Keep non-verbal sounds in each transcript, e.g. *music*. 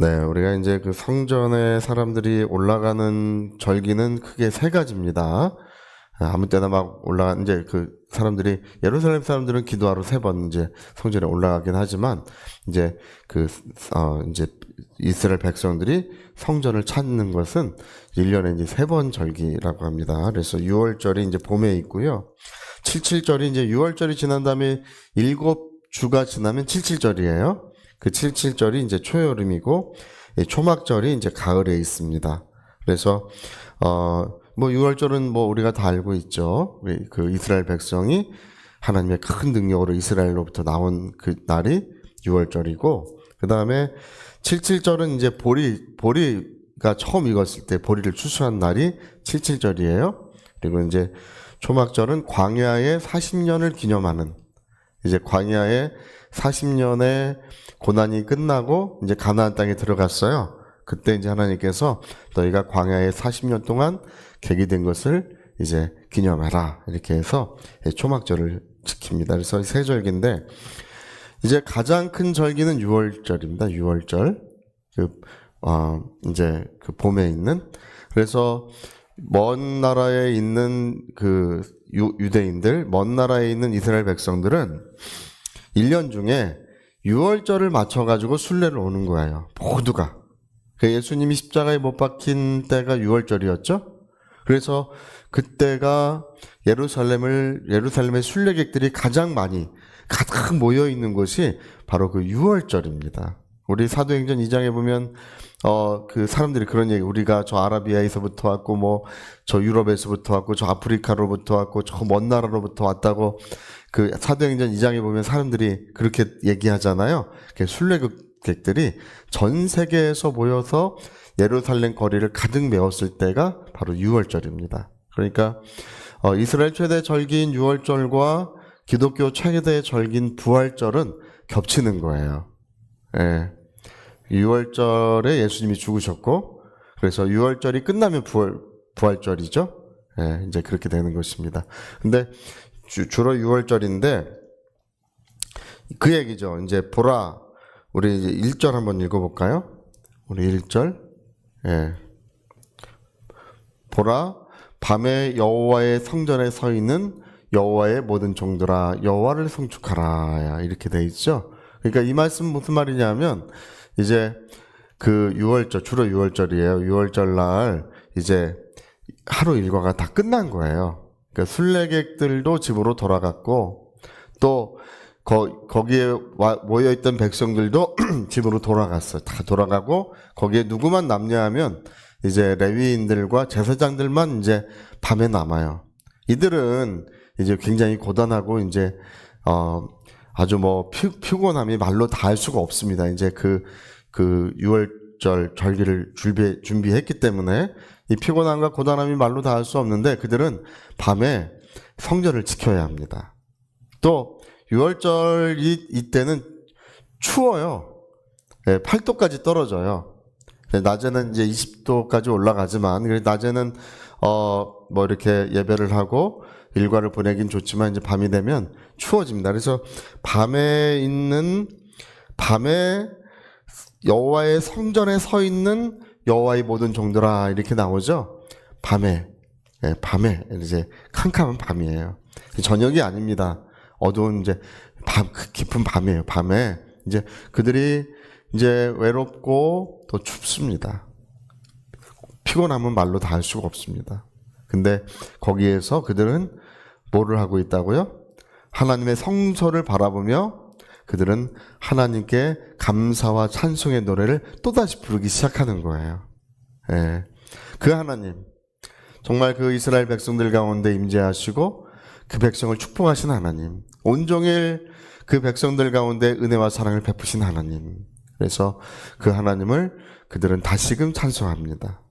네, 우리가 이제 그 성전에 사람들이 올라가는 절기는 크게 세 가지입니다. 아, 아무 때나 막 올라가 이제 그 사람들이 예루살렘 사람들은 기도하러 세 번 이제 성전에 올라가긴 하지만 이제 그어 이제 이스라엘 백성들이 성전을 찾는 것은 1년에 이제 세 번 절기라고 합니다. 그래서 6월절이 이제 봄에 있고요. 77절이 이제 6월절이 지난 다음에 일곱 주가 지나면 77절이에요. 그 77절이 이제 초여름이고 이 초막절이 이제 가을에 있습니다. 그래서 어 뭐 6월절은 뭐 우리가 다 알고 있죠. 그 이스라엘 백성이 하나님의 큰 능력으로 이스라엘로부터 나온 그 날이 6월절이고 그다음에 77절은 이제 보리 보리가 처음 익었을 때 보리를 추수한 날이 77절이에요. 그리고 이제 초막절은 광야의 40년을 기념하는 이제 광야의 40년의 고난이 끝나고 이제 가나안 땅에 들어갔어요. 그때 이제 하나님께서 너희가 광야에 40년 동안 객이된 것을 이제 기념하라 이렇게 해서 초막절을 지킵니다. 그래서 세 절기인데 이제 가장 큰 절기는 6월절입니다. 6월절 그 어, 이제 그 봄에 있는 그래서 먼 나라에 있는 그 유, 유대인들, 먼 나라에 있는 이스라엘 백성들은 1년 중에 6월절을 맞춰가지고 순례를 오는 거예요. 모두가. 그 예수님이 십자가에 못 박힌 때가 6월절이었죠? 그래서 그때가 예루살렘을, 예루살렘의 순례객들이 가장 많이, 가장 모여 있는 곳이 바로 그 6월절입니다. 우리 사도행전 2장에 보면 어 그 사람들이 그런 얘기 우리가 저 아라비아에서부터 왔고 뭐 저 유럽에서부터 왔고 저 아프리카로부터 왔고 저 먼 나라로부터 왔다고 그 사도행전 2장에 보면 사람들이 그렇게 얘기하잖아요. 그 순례객들이 전 세계에서 모여서 예루살렘 거리를 가득 메웠을 때가 바로 6월절입니다. 그러니까 어, 이스라엘 최대 절기인 6월절과 기독교 최대 절기인 부활절은 겹치는 거예요. 예. 6월절에 예수님이 죽으셨고, 그래서 6월절이 끝나면 부활, 부활절이죠. 예, 이제 그렇게 되는 것입니다. 근데 주, 주로 6월절인데, 그 얘기죠. 이제 보라, 우리 이제 1절 한번 읽어 볼까요? 우리 1절. 예. 보라, 밤에 여호와의 성전에 서 있는 여호와의 모든 종들아, 여호와를 송축하라. 이렇게 돼 있죠. 그러니까 이 말씀 무슨 말이냐면, 이제 그 6월절 주로 6월절이에요. 6월절 날 이제 하루 일과가 다 끝난 거예요. 그러니까 순례객들도 집으로 돌아갔고 또 거, 거기에 와, 모여있던 백성들도 *clears throat* 집으로 돌아갔어요. 다 돌아가고 거기에 누구만 남냐하면 이제 레위인들과 제사장들만 이제 밤에 남아요. 이들은 이제 굉장히 고단하고 이제 어 아주 뭐 피, 피곤함이 말로 다 할 수가 없습니다. 이제 그, 그 6월절 절기를 준비, 준비했기 때문에 이 피곤함과 고단함이 말로 다 할 수 없는데 그들은 밤에 성전을 지켜야 합니다. 또 6월절 이, 이때는 추워요. 네, 8도까지 떨어져요. 네, 낮에는 이제 20도까지 올라가지만 낮에는 어 뭐 이렇게 예배를 하고 일과를 보내긴 좋지만 이제 밤이 되면 추워집니다. 그래서 밤에 있는 밤에 여호와의 성전에 서 있는 여호와의 모든 종들아 이렇게 나오죠. 밤에 예, 밤에 이제 캄캄한 밤이에요. 저녁이 아닙니다. 어두운 이제 밤 깊은 밤이에요. 밤에 이제 그들이 이제 외롭고 또 춥습니다. 피곤함은 말로 다 할 수가 없습니다. 근데 거기에서 그들은 뭐를 하고 있다고요? 하나님의 성소를 바라보며 그들은 하나님께 감사와 찬송의 노래를 또다시 부르기 시작하는 거예요. 예. 그 하나님, 정말 그 이스라엘 백성들 가운데 임재하시고 그 백성을 축복하신 하나님, 온종일 그 백성들 가운데 은혜와 사랑을 베푸신 하나님. 그래서 그 하나님을 그들은 다시금 찬송합니다.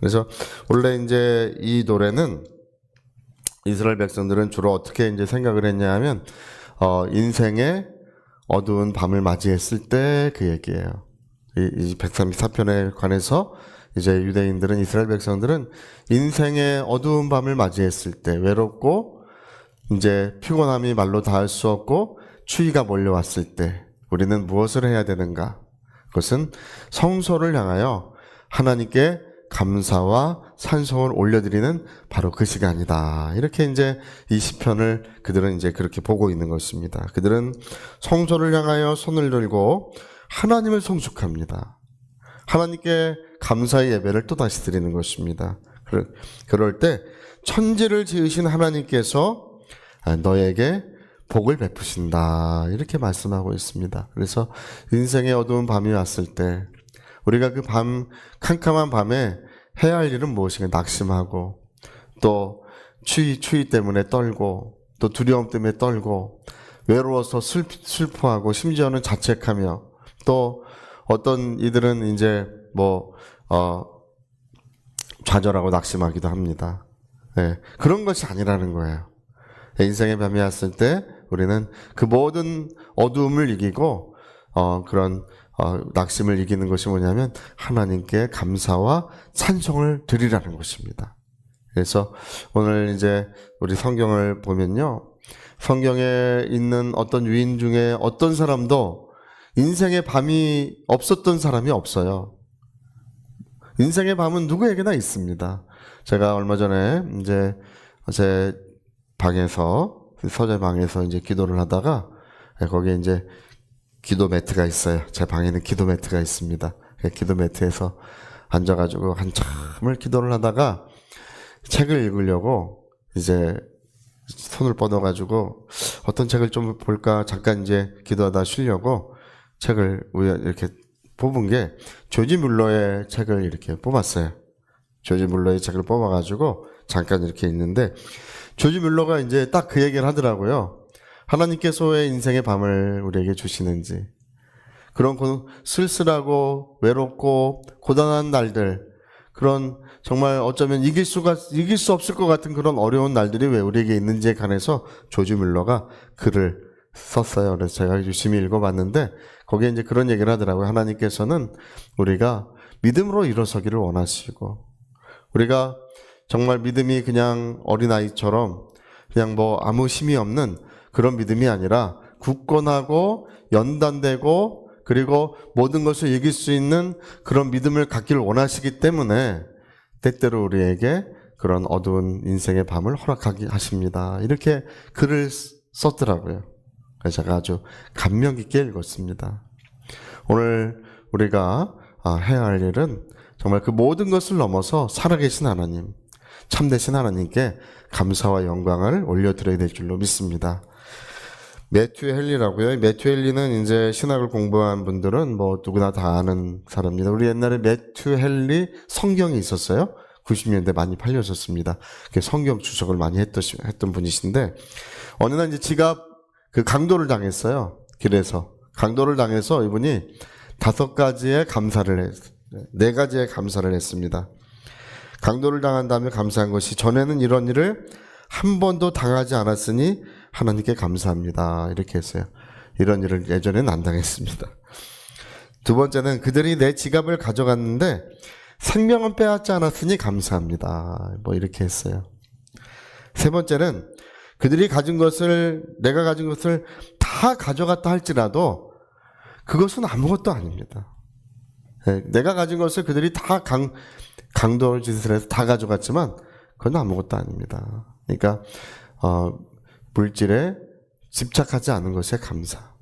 그래서 원래 이제 이 노래는 이스라엘 백성들은 주로 어떻게 이제 생각을 했냐 하면 어 인생의 어두운 밤을 맞이했을 때 그 얘기예요. 이, 이 134편에 관해서 이제 유대인들은 이스라엘 백성들은 인생의 어두운 밤을 맞이했을 때 외롭고 이제 피곤함이 말로 닿을 수 없고 추위가 몰려왔을 때 우리는 무엇을 해야 되는가? 그것은 성소를 향하여 하나님께 감사와 찬송을 올려드리는 바로 그 시간이다. 이렇게 이제 이 시편을 그들은 이제 그렇게 보고 있는 것입니다. 그들은 성소를 향하여 손을 들고 하나님을 송축합니다. 하나님께 감사의 예배를 또 다시 드리는 것입니다. 그럴- 때 천지를 지으신 하나님께서 아, 너에게 복을 베푸신다. 이렇게 말씀하고 있습니다. 그래서 인생의 어두운 밤이 왔을 때 우리가 그 밤, 캄캄한 밤에 해야 할 일은 무엇인가 낙심하고 또 추위, 추위 때문에 떨고 또 두려움 때문에 떨고 외로워서 슬, 슬퍼하고 심지어는 자책하며 또 어떤 이들은 이제 뭐, 어, 좌절하고 낙심하기도 합니다. 예, 그런 것이 아니라는 거예요. 인생의 밤이 왔을 때 우리는 그 모든 어두움을 이기고 어, 그런 어, 낙심을 이기는 것이 뭐냐면 하나님께 감사와 찬송을 드리라는 것입니다. 그래서 오늘 이제 우리 성경을 보면요. 성경에 있는 어떤 위인 중에 어떤 사람도 인생의 밤이 없었던 사람이 없어요. 인생의 밤은 누구에게나 있습니다. 제가 얼마 전에 이제 제 방에서 서재 방에서 이제 기도를 하다가 거기에 이제 기도 매트가 있어요. 제 방에는 기도 매트가 있습니다. 그 기도 매트에서 앉아가지고 한참을 기도를 하다가 책을 읽으려고 이제 손을 뻗어가지고 어떤 책을 좀 볼까 잠깐 이제 기도하다 쉬려고 책을 우연 이렇게 뽑은 게 조지 물러의 책을 이렇게 뽑았어요. 조지 물러의 책을 뽑아가지고 잠깐 이렇게 있는데 조지 물러가 이제 딱 그 얘기를 하더라고요. 하나님께서 왜 인생의 밤을 우리에게 주시는지 그런 고- 쓸쓸하고 외롭고 고단한 날들 그런 정말 어쩌면 이길 수가 이길 수 없을 것 같은 그런 어려운 날들이 왜 우리에게 있는지에 관해서 조지 물러가 글을 썼어요. 그래서 제가 유심히 읽어봤는데 거기에 이제 그런 얘기를 하더라고요. 하나님께서는 우리가 믿음으로 일어서기를 원하시고 우리가 정말 믿음이 그냥 어린아이처럼 그냥 뭐 아무 힘이 없는 그런 믿음이 아니라 굳건하고 연단되고 그리고 모든 것을 이길 수 있는 그런 믿음을 갖기를 원하시기 때문에 때때로 우리에게 그런 어두운 인생의 밤을 허락하기 하십니다. 이렇게 글을 쓰- 썼더라고요. 그래서 제가 아주 감명 깊게 읽었습니다. 오늘 우리가 아, 해야 할 일은 정말 그 모든 것을 넘어서 살아계신 하나님, 참되신 하나님께 감사와 영광을 올려드려야 될 줄로 믿습니다. 매튜 헨리라고요. 매튜 헨리는 이제 신학을 공부한 분들은 뭐 누구나 다 아는 사람입니다. 우리 옛날에 매튜 헨리 성경이 있었어요. 90년대 많이 팔려졌습니다. 그 성경 주석을 많이 했던, 했던 분이신데 어느 날 이제 지갑 그 강도를 당했어요. 길에서 강도를 당해서 이분이 다섯 가지의 감사를 했, 네 가지의 감사를 했습니다. 강도를 당한 다음에 감사한 것이 전에는 이런 일을 한 번도 당하지 않았으니 하나님께 감사합니다. 이렇게 했어요. 이런 일을 예전에는 안 당했습니다. 두 번째는 그들이 내 지갑을 가져갔는데 생명은 빼앗지 않았으니 감사합니다. 뭐 이렇게 했어요. 세 번째는 그들이 가진 것을 내가 가진 것을 다 가져갔다 할지라도 그것은 아무것도 아닙니다. 예, 내가 가진 것을 그들이 다 강, 강도 짓을 해서 다 가져갔지만 그건 아무것도 아닙니다. 그러니까 어, 물질에 집착하지 않은 것에 감사.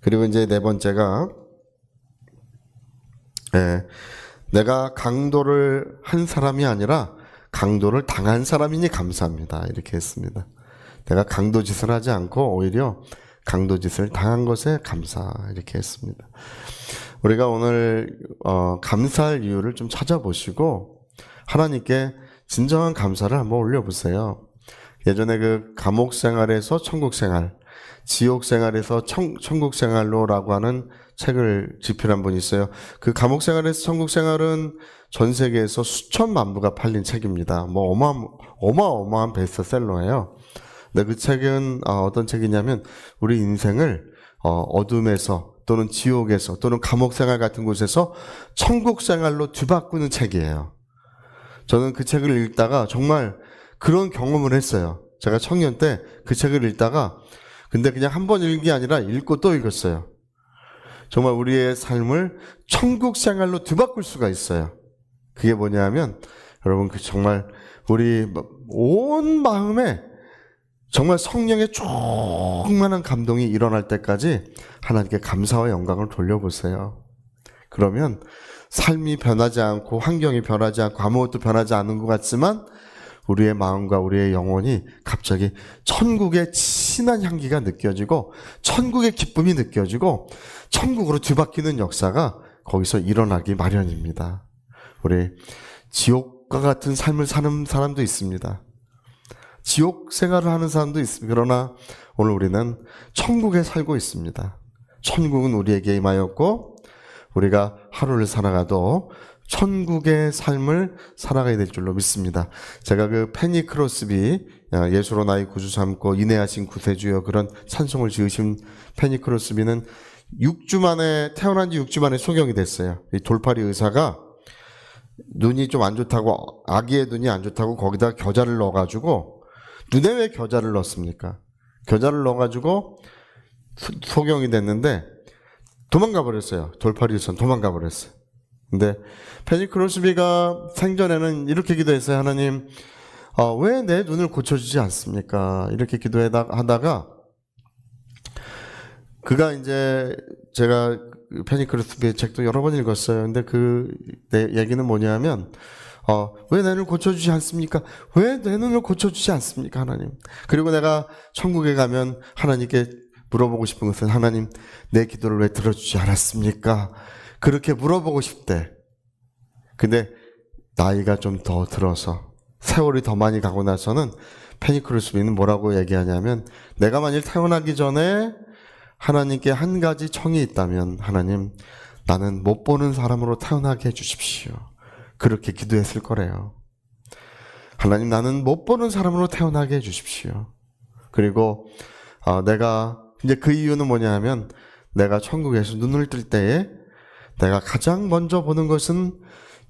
그리고 이제 네 번째가 예, 내가 강도를 한 사람이 아니라 강도를 당한 사람이니 감사합니다. 이렇게 했습니다. 내가 강도 짓을 하지 않고 오히려 강도 짓을 당한 것에 감사 이렇게 했습니다. 우리가 오늘 어, 감사할 이유를 좀 찾아보시고 하나님께 진정한 감사를 한번 올려보세요. 예전에 그 감옥 생활에서 천국 생활, 지옥 생활에서 천, 천국 생활로라고 하는 책을 집필한 분이 있어요. 그 감옥 생활에서 천국 생활은 전 세계에서 수천만 부가 팔린 책입니다. 뭐 어마 어마 어마한 베스트셀러예요. 근데 그 책은 어, 어떤 책이냐면 우리 인생을 어, 어둠에서 또는 지옥에서 또는 감옥 생활 같은 곳에서 천국 생활로 뒤바꾸는 책이에요. 저는 그 책을 읽다가 정말 그런 경험을 했어요. 제가 청년 때 그 책을 읽다가 근데 그냥 한 번 읽기 아니라 읽고 또 읽었어요. 정말 우리의 삶을 천국 생활로 뒤바꿀 수가 있어요. 그게 뭐냐면 여러분 그 정말 우리 온 마음에 정말 성령의 충만한 감동이 일어날 때까지 하나님께 감사와 영광을 돌려보세요. 그러면 삶이 변하지 않고 환경이 변하지 않고 아무것도 변하지 않은 것 같지만 우리의 마음과 우리의 영혼이 갑자기 천국의 진한 향기가 느껴지고 천국의 기쁨이 느껴지고 천국으로 뒤바뀌는 역사가 거기서 일어나기 마련입니다. 우리 지옥과 같은 삶을 사는 사람도 있습니다. 지옥 생활을 하는 사람도 있습니다. 그러나 오늘 우리는 천국에 살고 있습니다. 천국은 우리에게 임하였고 우리가 하루를 살아가도 천국의 삶을 살아가야 될 줄로 믿습니다. 제가 그 페니 크로스비 아, 예수로 나의 구주 삼고 인내하신 구세주여 그런 찬송을 지으신 페니 크로스비는 6주 만에 태어난 지 6주 만에 소경이 됐어요. 이 돌팔이 의사가 눈이 좀 안 좋다고 아기의 눈이 안 좋다고 거기다 겨자를 넣어가지고 눈에 왜 겨자를 넣습니까? 겨자를 넣어가지고 소- 소경이 됐는데 도망가 버렸어요. 돌팔이 의사 도망가 버렸어요. 근데 페니 크로스비가 생전에는 이렇게 기도했어요. 하나님, 어, 왜 내 눈을 고쳐주지 않습니까? 이렇게 기도하다가 그가 이제 제가 그 페니 크로스비의 책도 여러 번 읽었어요. 근데 그내 얘기는 뭐냐면 어, 왜 내 눈을 고쳐주지 않습니까? 왜 내 눈을 고쳐주지 않습니까, 하나님? 그리고 내가 천국에 가면 하나님께 물어보고 싶은 것은 하나님, 내 기도를 왜 들어주지 않았습니까? 그렇게 물어보고 싶대. 근데 나이가 좀 더 들어서 세월이 더 많이 가고 나서는 페니크루스비는 뭐라고 얘기하냐면 내가 만일 태어나기 전에 하나님께 한 가지 청이 있다면 하나님 나는 못 보는 사람으로 태어나게 해주십시오. 그렇게 기도했을 거래요. 하나님 나는 못 보는 사람으로 태어나게 해주십시오. 그리고 어, 내가 이제 그 이유는 뭐냐 하면 내가 천국에서 눈을 뜰 때에 내가 가장 먼저 보는 것은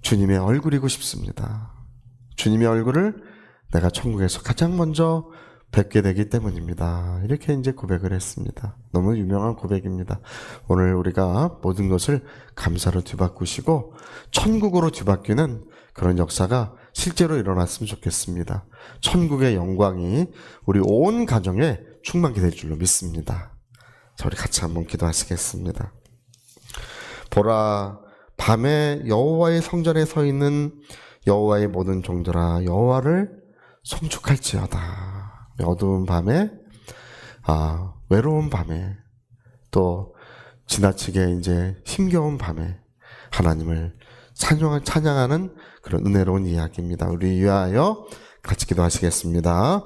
주님의 얼굴이고 싶습니다. 주님의 얼굴을 내가 천국에서 가장 먼저 뵙게 되기 때문입니다. 이렇게 이제 고백을 했습니다. 너무 유명한 고백입니다. 오늘 우리가 모든 것을 감사로 뒤바꾸시고 천국으로 뒤바뀌는 그런 역사가 실제로 일어났으면 좋겠습니다. 천국의 영광이 우리 온 가정에 충만케 될 줄로 믿습니다. 자, 우리 같이 한번 기도하시겠습니다. 보라 밤에 여호와의 성전에 서 있는 여호와의 모든 종들아 여호와를 송축할지어다. 어두운 밤에 아 외로운 밤에 또 지나치게 이제 힘겨운 밤에 하나님을 찬양, 찬양하는 그런 은혜로운 이야기입니다. 우리 위하여 같이 기도하시겠습니다.